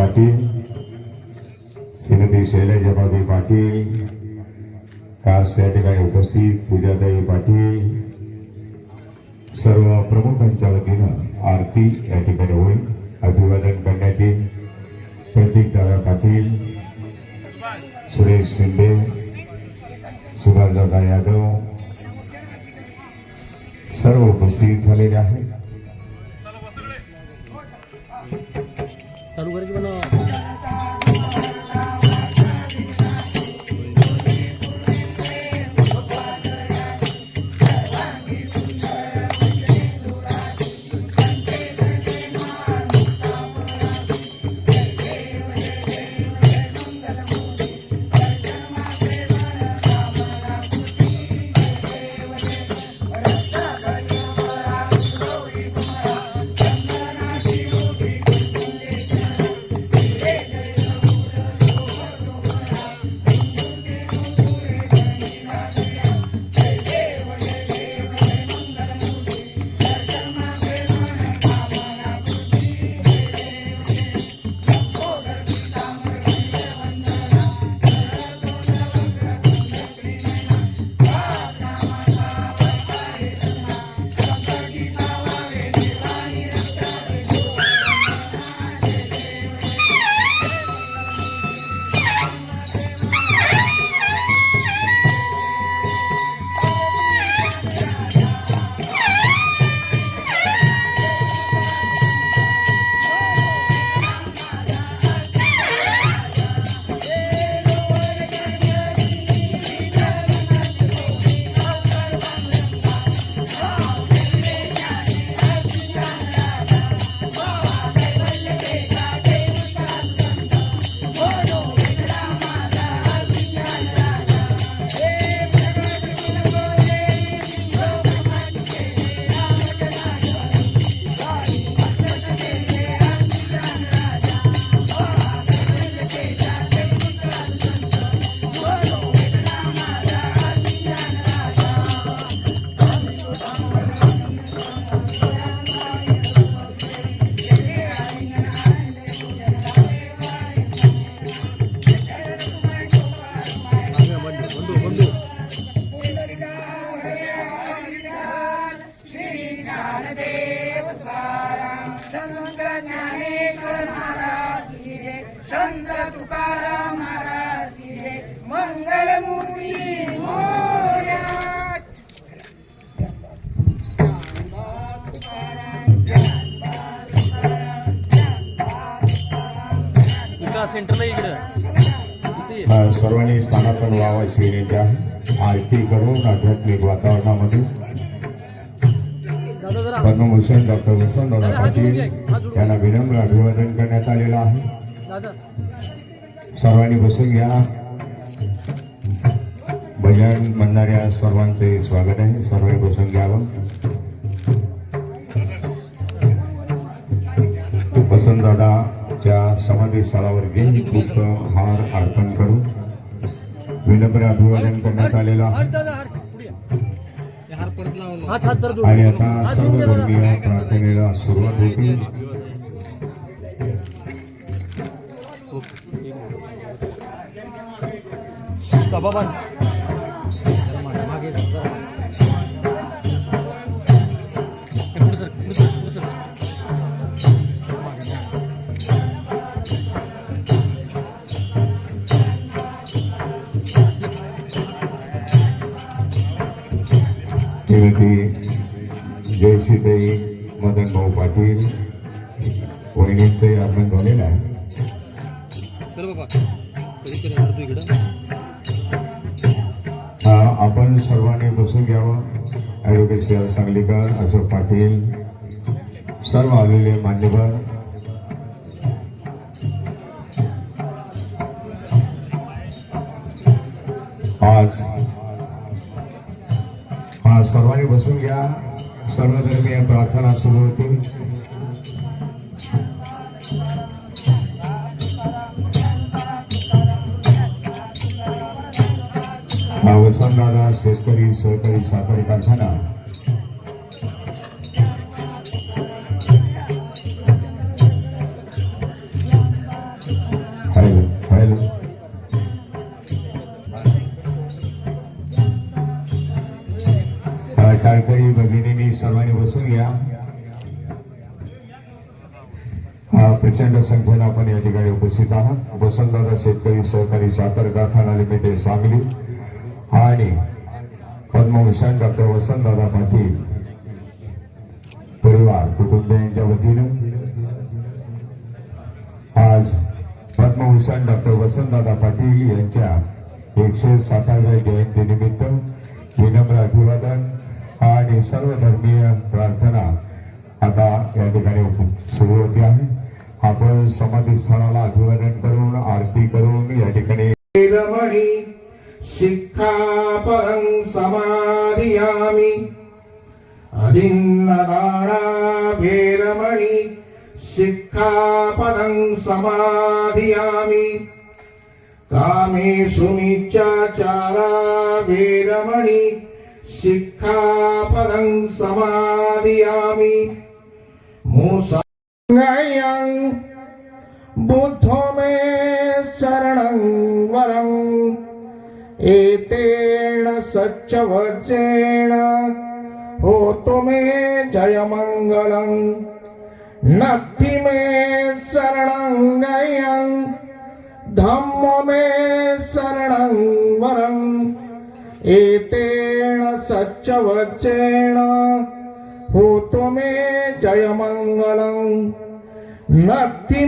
पाटील श्रीमती शैलजाबाई पाटील खास या ठिकाणी उपस्थित पूजादाई पाटील सर्व प्रमुखांच्या वतीनं आरती या ठिकाणी होईल. अभिवादन करण्यात येईल. प्रतीक दादा पाटील सुरेश शिंदे सुभाषदादा यादव सर्व उपस्थित झालेले आहेत. महाराज संत तुकाराम महाराज की मंगलमूर्ती सेंटरला इकडं सर्वांनी स्थानापन व्हावा श्रेणीच्या आरती करून आध्यात्मिक वातावरणामध्ये. पद्मभूषण डॉक्टर वसंतदादा पाटील यांना विनम्र अभिवादन करण्यात आलेलं आहे. सर्वांनी बसून घ्या. भजन म्हणणाऱ्या सर्वांचे स्वागत आहे. सर्वांनी बसून घ्यावं. वसंतदादाच्या समाधी स्थळावर गेली पुष्प हार अर्पण करून विनम्र अभिवादन करण्यात आलेलं आहे. आणि आता सर्व. धर्मीय प्रार्थनेला सुरुवात होती सभा बांध. जरा मागे, श्रीमती जयश्रीताई मदन भाऊ पाटील वहिनींचंही आगमन झालेलं आहे. आपण सर्वांनी बसून घ्यावं. ॲडव्होकेट श्री सांगलीकर अशोक पाटील सर्व आलेले मान्यवर. आज सर्वांनी बसून घ्या. सर्वधर्मीय प्रार्थना सुरू होती. वसंतदादा शेतकरी सहकारी साखर कारखाना. भाई भगिनींनी सर्वांनी बसून घ्या. प्रचंड संख्येनं आपण या ठिकाणी उपस्थित आहात. वसंतदादा शेतकरी सहकारी साखर कारखाना लिमिटेड सांगली आणि पद्मभूषण डॉक्टर वसंतदादा पाटील परिवार कुटुंबियांच्या वतीनं आज पद्मभूषण डॉक्टर वसंतदादा पाटील यांच्या एकशे साठाव्या जयंतीनिमित्त विनम्र अभिवादन आणि सर्व धर्मीय प्रार्थना आता या ठिकाणी सुरू होती आहे. आपण समाधी स्थळाला अभिवादन करून आरती करून या ठिकाणी रमणी शिक्षापदं समाधियामि। अदिन्नदाना वेरमणि शिक्षापदं समाधियामि। कामेषु मिच्छाचारा वेरमणि शिक्षापदं समादयामि मूसाङ्गयं बुद्धो मे शरणं वरम् एतेण सच्चवचेन होतु मे जयमङ्गलम् नत्थि मे शरणं धम्म मे शरणं वरम् सच्च सच्चवचेन होतु मे जयमङ्गलम् नत्थि